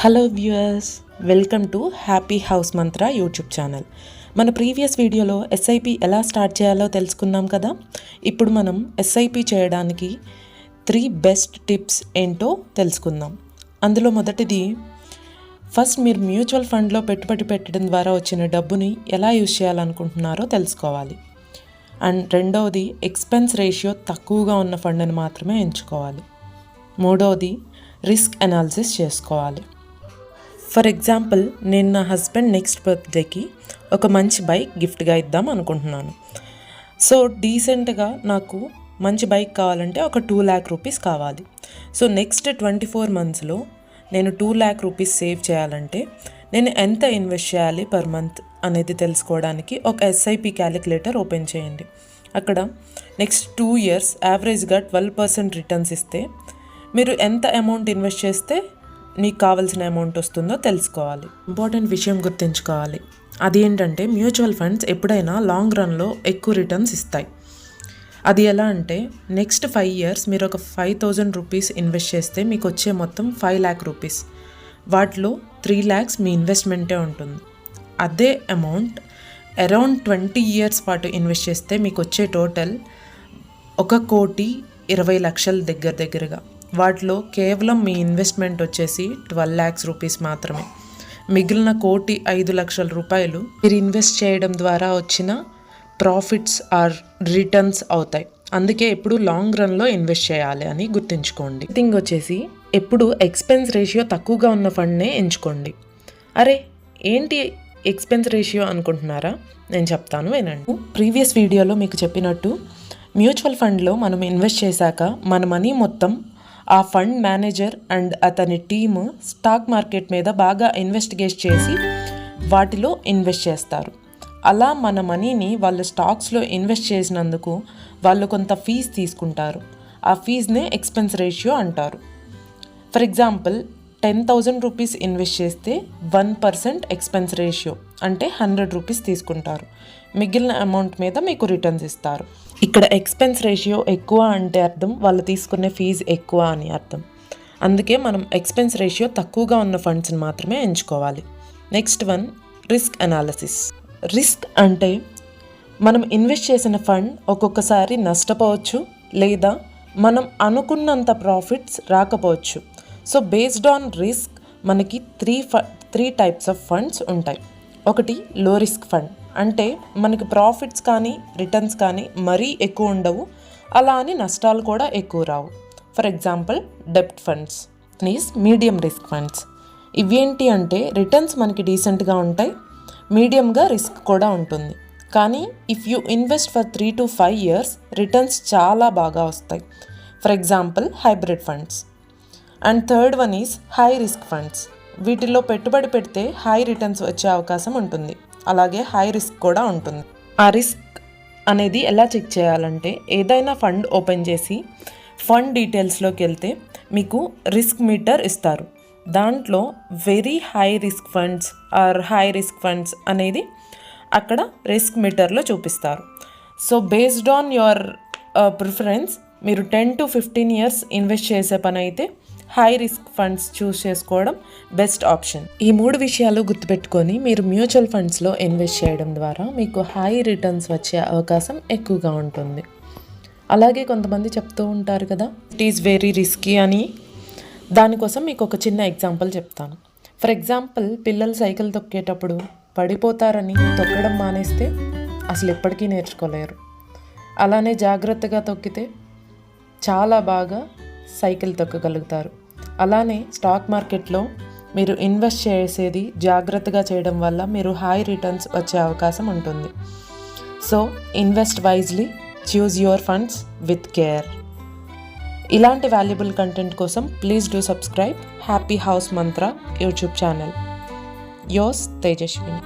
Hello viewers welcome to Happy House Mantra YouTube channel. మన previous వీడియోలో SIP ఎలా start చేయాలో తెలుసుకున్నాం కదా? ఇప్పుడు మనం ఎస్ఐపి చేయడానికి త్రీ బెస్ట్ టిప్స్ ఏంటో తెలుసుకుందాం. అందులో మొదటిది ఫస్ట్ మీరు మ్యూచువల్ ఫండ్లో పెట్టుబడి పెట్టడం ద్వారా వచ్చిన డబ్బుని ఎలా యూజ్ చేయాలనుకుంటున్నారో తెలుసుకోవాలి. అండ్ రెండవది ఎక్స్పెన్స్ రేషియో తక్కువగా ఉన్న ఫండ్ని మాత్రమే ఎంచుకోవాలి. మూడవది రిస్క్ అనాలిసిస్ చేసుకోవాలి. ఫర్ ఎగ్జాంపుల్ నేను నా హస్బెండ్ నెక్స్ట్ బర్త్డేకి ఒక మంచి బైక్ గిఫ్ట్గా ఇద్దాం అనుకుంటున్నాను. సో డీసెంట్గా నాకు మంచి బైక్ కావాలంటే ఒక టూ ల్యాక్ రూపీస్ కావాలి. సో నెక్స్ట్ ట్వంటీ ఫోర్ మంత్స్లో నేను టూ ల్యాక్ రూపీస్ సేవ్ చేయాలంటే నేను ఎంత ఇన్వెస్ట్ చేయాలి పర్ మంత్ అనేది తెలుసుకోవడానికి ఒక ఎస్ఐపి క్యాలిక్యులేటర్ ఓపెన్ చేయండి. అక్కడ నెక్స్ట్ టూ ఇయర్స్ యావరేజ్గా ట్వెల్వ్ పర్సెంట్ రిటర్న్స్ ఇస్తే మీరు ఎంత అమౌంట్ ఇన్వెస్ట్ చేస్తే మీకు కావాల్సిన అమౌంట్ వస్తుందో తెలుసుకోవాలి. ఇంపార్టెంట్ విషయం గుర్తుంచుకోవాలి. అది ఏంటంటే మ్యూచువల్ ఫండ్స్ ఎప్పుడైనా లాంగ్ రన్లో ఎక్కువ రిటర్న్స్ ఇస్తాయి. అది ఎలా అంటే నెక్స్ట్ ఫైవ్ ఇయర్స్ మీరు ఒక ఫైవ్ థౌజండ్ రూపీస్ ఇన్వెస్ట్ చేస్తే మీకు వచ్చే మొత్తం ఫైవ్ ల్యాక్ రూపీస్ వాటిలో త్రీ ల్యాక్స్ మీ ఇన్వెస్ట్మెంటే ఉంటుంది. అదే అమౌంట్ అరౌండ్ ట్వంటీ ఇయర్స్ పాటు ఇన్వెస్ట్ చేస్తే మీకు వచ్చే టోటల్ ఒక కోటి ఇరవై లక్షల దగ్గర దగ్గరగా. వాటిలో కేవలం మీ ఇన్వెస్ట్మెంట్ వచ్చేసి ట్వెల్వ్ ల్యాక్స్ రూపీస్ మాత్రమే. మిగిలిన కోటి ఐదు లక్షల రూపాయలు మీరు ఇన్వెస్ట్ చేయడం ద్వారా వచ్చిన ప్రాఫిట్స్ ఆర్ రిటర్న్స్ అవుతాయి. అందుకే ఎప్పుడు లాంగ్ రన్లో ఇన్వెస్ట్ చేయాలి అని గుర్తుంచుకోండి. థింగ్ వచ్చేసి ఎప్పుడు ఎక్స్పెన్స్ రేషియో తక్కువగా ఉన్న ఫండ్నే ఎంచుకోండి. అరే ఏంటి ఎక్స్పెన్స్ రేషియో అనుకుంటున్నారా? నేను చెప్తాను వినండి. ప్రీవియస్ వీడియోలో మీకు చెప్పినట్టు మ్యూచువల్ ఫండ్లో మనం ఇన్వెస్ట్ చేశాక మన మనీ మొత్తం ఆ ఫండ్ మేనేజర్ అండ్ అతని టీమ్ స్టాక్ మార్కెట్ మీద బాగా ఇన్వెస్టిగేట్ చేసి వాటిలో ఇన్వెస్ట్ చేస్తారు. అలా మన మనీని వాళ్ళు స్టాక్స్లో ఇన్వెస్ట్ చేసినందుకు వాళ్ళు కొంత ఫీజు తీసుకుంటారు. ఆ ఫీజునే ఎక్స్పెన్స్ రేషియో అంటారు. For example ten thousand rupees invest చేస్తే వన్ పర్సెంట్ ఎక్స్పెన్స్ రేషియో అంటే హండ్రెడ్ రూపీస్ తీసుకుంటారు. మిగిలిన అమౌంట్ మీద మీకు రిటర్న్స్ ఇస్తారు. ఇక్కడ ఎక్స్పెన్స్ రేషియో ఎక్కువ అంటే అర్థం వాళ్ళు తీసుకునే ఫీజు ఎక్కువ అని అర్థం. అందుకే మనం ఎక్స్పెన్స్ రేషియో తక్కువగా ఉన్న ఫండ్స్ని మాత్రమే ఎంచుకోవాలి. Next one risk analysis. Risk అంటే మనం ఇన్వెస్ట్ చేసిన ఫండ్ ఒక్కొక్కసారి నష్టపోవచ్చు లేదా మనం అనుకున్నంత ప్రాఫిట్స్ రాకపోవచ్చు. సో బేస్డ్ ఆన్ రిస్క్ మనకి త్రీ ఫ త్రీ టైప్స్ ఆఫ్ ఫండ్స్ ఉంటాయి. ఒకటి లో రిస్క్ ఫండ్ అంటే మనకి ప్రాఫిట్స్ కానీ రిటర్న్స్ కానీ మరీ ఎక్కువ ఉండవు. అలా అని నష్టాలు కూడా ఎక్కువ రావు. ఫర్ ఎగ్జాంపుల్ డెప్ట్ ఫండ్స్ నీస్ మీడియం రిస్క్ ఫండ్స్ ఇవేంటి అంటే రిటర్న్స్ మనకి డీసెంట్గా ఉంటాయి. మీడియంగా రిస్క్ కూడా ఉంటుంది. కానీ if you invest for three to five years returns చాలా బాగా వస్తాయి. For example hybrid funds and third one is high risk funds వీటిల్లో పెట్టుబడి పెడితే హై రిటర్న్స్ వచ్చే అవకాశం ఉంటుంది. అలాగే హై రిస్క్ కూడా ఉంటుంది. ఆ రిస్క్ అనేది ఎలా చెక్ చేయాలంటే ఏదైనా ఫండ్ ఓపెన్ చేసి ఫండ్ డీటెయిల్స్లోకి వెళ్తే మీకు రిస్క్ మీటర్ ఇస్తారు. దాంట్లో very high risk funds are high risk funds అనేది అక్కడ రిస్క్ మీటర్లో చూపిస్తారు. So based on your preference మీరు ten to fifteen years invest చేసే పని అయితే హై రిస్క్ ఫండ్స్ చూస్ చేసుకోవడం బెస్ట్ ఆప్షన్. ఈ మూడు విషయాలు గుర్తుపెట్టుకొని మీరు మ్యూచువల్ ఫండ్స్లో ఇన్వెస్ట్ చేయడం ద్వారా మీకు హై రిటర్న్స్ వచ్చే అవకాశం ఎక్కువగా ఉంటుంది. అలాగే కొంతమంది చెప్తూ ఉంటారు కదా ఇట్ ఈస్ వెరీ రిస్కీ అని. దానికోసం మీకు ఒక చిన్న ఎగ్జాంపుల్ చెప్తాను. ఫర్ ఎగ్జాంపుల్ పిల్లలు సైకిల్ తొక్కేటప్పుడు పడిపోతారని తొక్కడం మానేస్తే అసలు ఎప్పటికీ నేర్చుకోలేరు. అలానే జాగ్రత్తగా తొక్కితే చాలా బాగా సైకిల్ తొక్కగలుగుతారు. అలానే స్టాక్ మార్కెట్లో మీరు ఇన్వెస్ట్ చేసేది జాగ్రత్తగా చేయడం వల్ల మీరు హై రిటర్న్స్ వచ్చే అవకాశం ఉంటుంది. So invest wisely choose your funds with care ఇలాంటి వాల్యుబుల్ కంటెంట్ కోసం please do subscribe Happy House Mantra YouTube channel yours Tejaswini